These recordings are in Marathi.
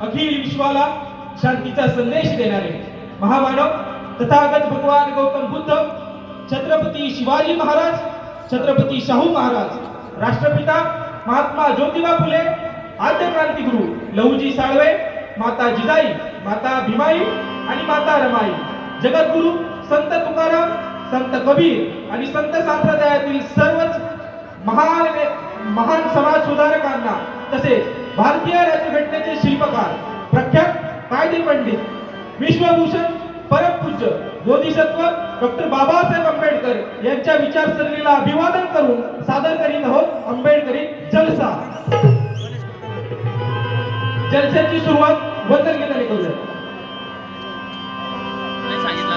अखिल विश्वाला शांतीचा संदेश देणारे महामानव तथागत भगवान गौतम बुद्ध छत्रपती शिवाजी महाराज छत्रपती शाहू महाराज राष्ट्रपिता महात्मा ज्योतिबा फुले आद्य क्रांतिगुरु लहूजी साळवे माता जिजाई माता भीमाई आणि माता रमाई जगद्गुरु संत तुकाराम संत कबीर आणि संत संप्रदायातील सर्वच महान महान समाज सुधारकांना तसेच भारतीय राज्यघटनेचे शिल्पकार प्रख्यात कायदे पंडित विश्वभूषण परमपूज्य बोधिसत्व डॉक्टर बाबासाहेब आंबेडकर यांच्या विचारसरणीला अभिवादन करून सादर करीत आहोत आंबेडकरी जलसा. जलसाची सुरुवात वंदन गीताने करूया. नाही सांगितलं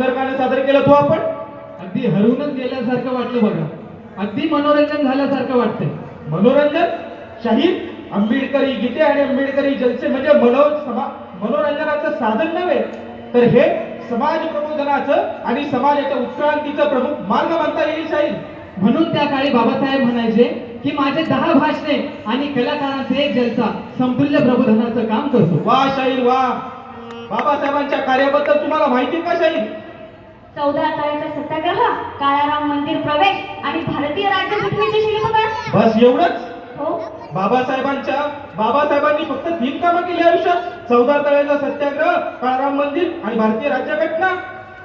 काय सुंदर गाणं सादर केलं तू आपण? अगदी हरवूनच गेल्यासारखं वाटलं बघा. अगदी मनोरंजन झाल्यासारखं वाटतंय. मनोरंजन? शाहीर आंबेडकरी गीते आणि आंबेडकरी जलसे म्हणजे मनो समा मनोरंजनाचं साधन नव्हे. तर हे समाज प्रबोधनाचं आणि समाजाच्या उत्क्रांतीचं प्रमुख मार्ग म्हणता येईल शाहीर. म्हणून त्या काळी बाबासाहेब म्हणायचे की माझे दहा भाषणे आणि कलाकारांचे एक जलसा समतुल्य प्रबोधनाचं काम करतो. वा शाहीर वा. बाबासाहेबांच्या कार्याबद्दल तुम्हाला माहिती का शाहीर? चौदा तळ्याचा सत्याग्रह काळाराम मंदिर प्रवेश आणि भारतीय राज्यघटनेचे शिल्पकार. बस एवढंच? हो. बाबासाहेबांच्या बाबासाहेबांनी फक्त तीन कामं केली आयुष्यात. चौदा तळ्याचा सत्याग्रह काळाराम मंदिर आणि भारतीय राज्यघटना.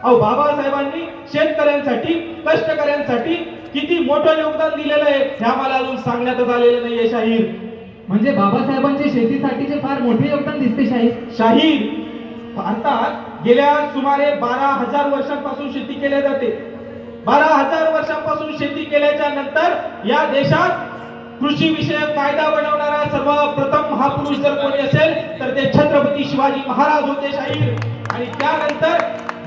अहो बाबासाहेबांनी शेतकऱ्यांसाठी कष्टकऱ्यांसाठी किती मोठं योगदान दिलेलं आहे हे आम्हाला अजून सांगण्यातच आलेलं नाहीये शाहीर. म्हणजे बाबासाहेबांचे शेतीसाठीचे फार मोठे योगदान दिसते शाहीर. शाहीर. भारतात गेल्या सुमारे बारा हजार वर्षांपासून शेती केली जाते. बारा हजार वर्षांपासून शेती केल्याच्यानंतर या देशात कृषी विषयक कायदा बनवणारा सर्वप्रथम महापुरुष जर कोणी असेल तर ते छत्रपती शिवाजी महाराज होते शाहीर. आणि त्यानंतर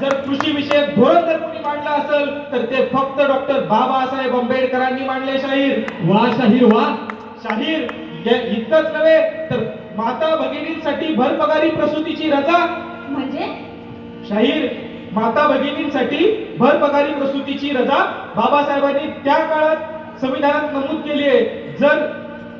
जर कृषी विषयक धोरण जर कोणी मांडलं असेल तर ते फक्त डॉक्टर बाबासाहेब आंबेडकरांनी मांडले शाहीर. वा शाहीर वा. शाहीर हे इतकंच नव्हे तर माता भगिनींसाठी भरपगारी प्रसूतीची रजा. म्हणजे? शाहीर माता भगिनींसाठी भरपगारी प्रसूतीची रजा बाबासाहेबांनी त्या काळात संविधानात नमूद केली आहे. जर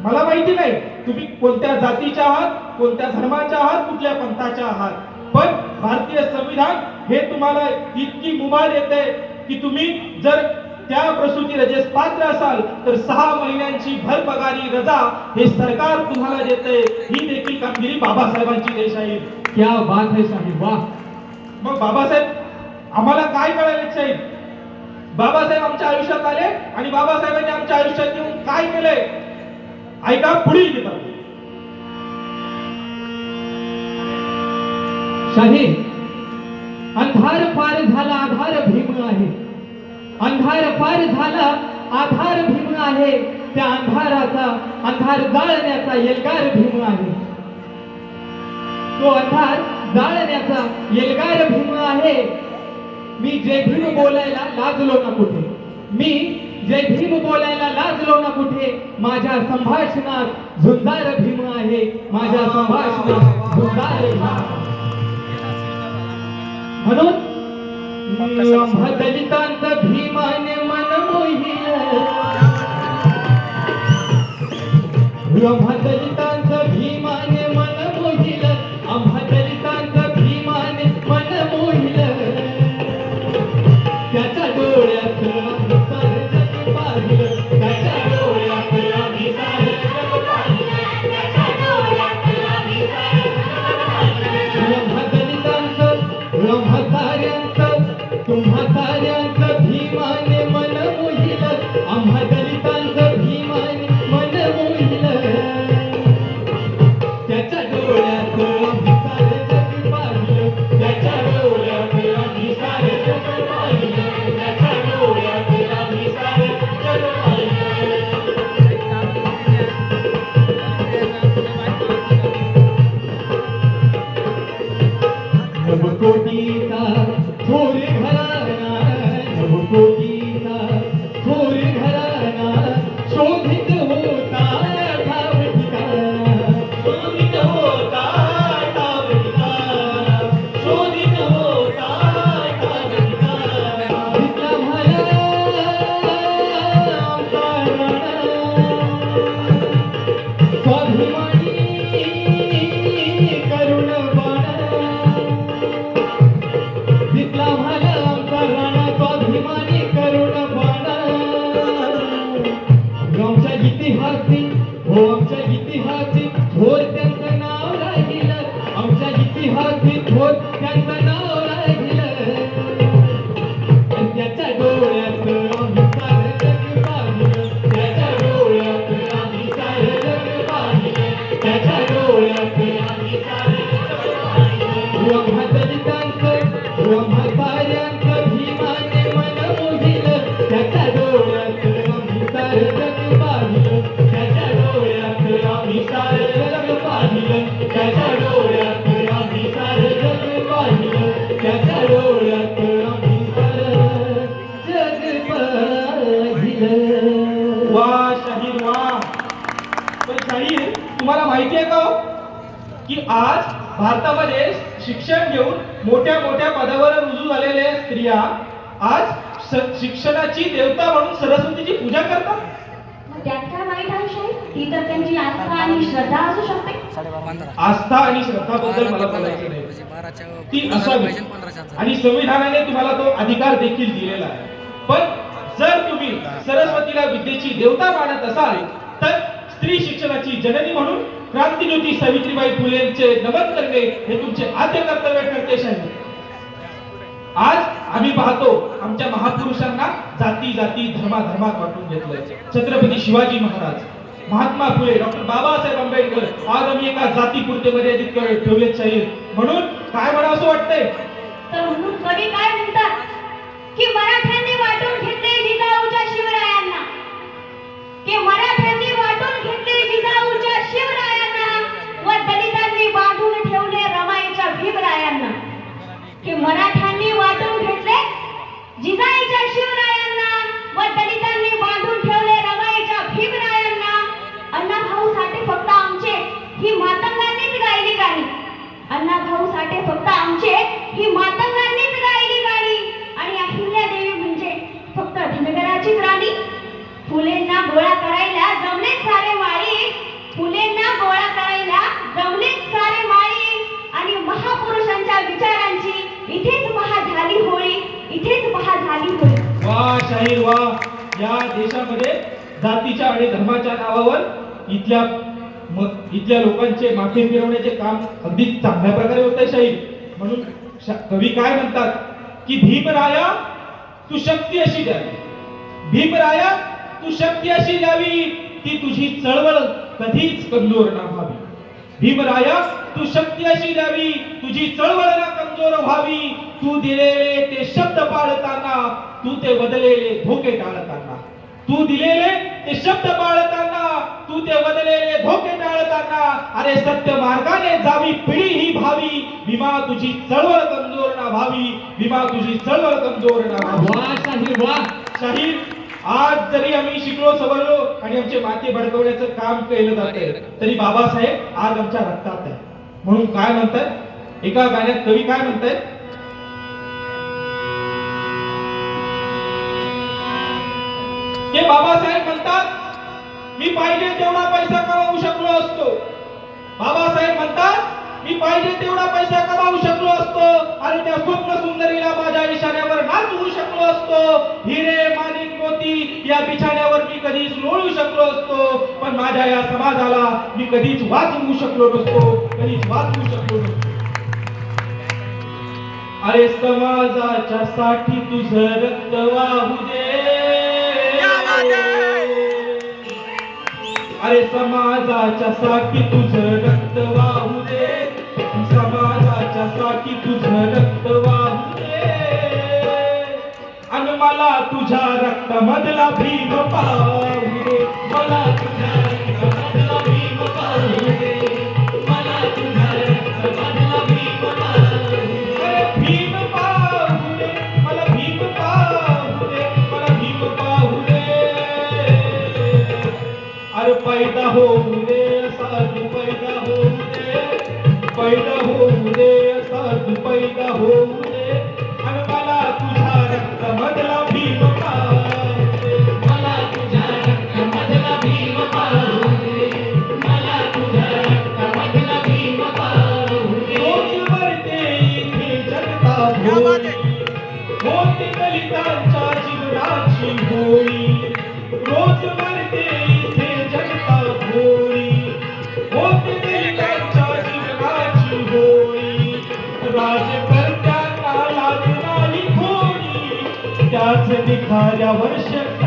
मला माहिती नाही तुम्ही कोणत्या जातीच्या आहात कोणत्या धर्माच्या आहात कुठल्या पंथाच्या आहात. पण भारतीय संविधान हे तुम्हाला इतकी मुभा देते की तुम्ही जर त्या प्रसूती रजेस पात्र असाल तर सहा महिन्यांची भरपगारी रजा हे सरकार तुम्हाला देते. ही देखील कामगिरी बाबासाहेबांची देश आहे क्या बात आहे साहेब वा मग बाबासाहेब आम्हाला काय कळायला शाहीर बाबासाहेब आमच्या आयुष्यात आले आणि बाबासाहेबांनी आमच्या आयुष्यात येऊन काय केलंय? ऐका पुढील किताब शाही अंधार पार झाला आधार भीम आहे. अंधार पार झाला आधार भीम आहे. त्या अंधाराचा अंधार जाळण्याचा एल्गार भीम आहे. तो अंधार जाळण्याचा एल्गार भीम आहे. मी जय भीम बोलायला लाजलो ना कुठे? मी जय भीम बोलायला लाजलो ना कुठे? माझ्या संभाषणात झुंजार भीम आहे. माझ्या संभाषणात झुंजार भीम. म्हणून दलितांचं भीमाने मन मोहिल दलितांचं भीमाने इतिहासी हो आमच्या इतिहासी थोर त्यांचं नाव राहिलं. आमच्या इतिहासी थोर त्यांचं नाव राहिलं. त्याच्या डोळ्यात आम्ही सारं आज भारतामध्ये शिक्षण घेऊन मोठ्या मोठ्या पदावर रुजू झालेल्या स्त्रिया आज शिक्षणाची देवता म्हणून सरस्वतीची पूजा करतात. मग त्यात काय वाईट आहे साहेब ती तर त्यांची आस्था आणि श्रद्धा असू शकते. आस्था आणि श्रद्धाबद्दल मला बोलायचं नाही. ती असावी. आणि संविधानाने तुम्हाला तो अधिकार देखील दिलेला आहे. पण जर तुम्ही सरस्वतीला विद्येची देवता मानत असाल तर स्त्री शिक्षणाची जननी म्हणून क्रांतीज्योती सावित्रीबाई फुलेंचे नमन करणे हे तुमचे आद्य कर्तव्य करते साहेब. आज आम्ही पाहतो आमच्या महापुरुषांना जाती जाती धर्मा धर्मात वाटून घेतलंय. छत्रपती शिवाजी महाराज महात्मा फुले डॉक्टर बाबासाहेब आंबेडकर आज आम्ही एका जातीपुरते मर्यादित ठेवले ठेवलेत शाहीर म्हणून काय म्हणा असं वाटतंय? तर म्हणून कवी काय म्हणतात की मराठे की मराठ्यांनी शाहीर वा या देशामध्ये जातीच्या आणि धर्माच्या नावावर इथल्या इथल्या लोकांचे माफी फिरवण्याचे काम अगदी चांगल्या प्रकारे होत आहे शाहीर. म्हणून कवी काय म्हणतात? की भीमराया तू शक्ती अशी द्यावी. भीमराया तू शक्ती अशी द्यावी ती तुझी चळवळ कधीच कमजोर ना व्हावी. भीमराया तू शक्ती अशी द्यावी तुझी चळवळ ना कमजोर व्हावी. तू दिलेले ते शब्द पाळताना तू ते बदलेले धोके टाळताना. तू दिलेले ते शब्द पाळताना तू ते बदलेले धोके टाळताना अरे सत्य मार्गाने जावी पिढी ही भावी भीमा तुझी चळवळ कमजोर ना व्हावी. भीमा तुझी चळवळ कमजोर ना व्हावी. वा शाहीर वा. शाहीर आज जरी आम्ही शिकलो सवरलो आणि आमचे माते भडकवण्याचं काम केलं जातंय तरी बाबासाहेब आज आमच्या रक्तात आहे म्हणून काय म्हणतात? एका गाण्यात कवी काय म्हणतायत? ते बाबासाहेब म्हणतात मी पाहिजे तेवढा पैसा कमावू शकलो असतो. बाबासाहेब म्हणतात मी पाहिजे तेवढा पैसा कमावू शकलो असतो आणि त्या स्वप्न सुंदरीला माझ्या इशाऱ्यावर नाचवू शकलो असतो. हिरे माणिक मोती या बिछाण्यावर मी कधीच लोळू शकलो असतो. पण माझ्या या समाजाला मी कधीच वाचवू शकलो नसतो कधीच वाचवू शकलो नसतो. अरे समाजाच्या साठी तुझं रक्त वाहू दे. अरे समाजाच्या साठी तुझं रक्त वाहू दे. समाजाच्या साठी तुझं रक्त वाहू दे. आणि मला तुझ्या रक्त मधला भीम पाहू दे. मला तुझ्या त्याच निखाऱ्यावर शक्ती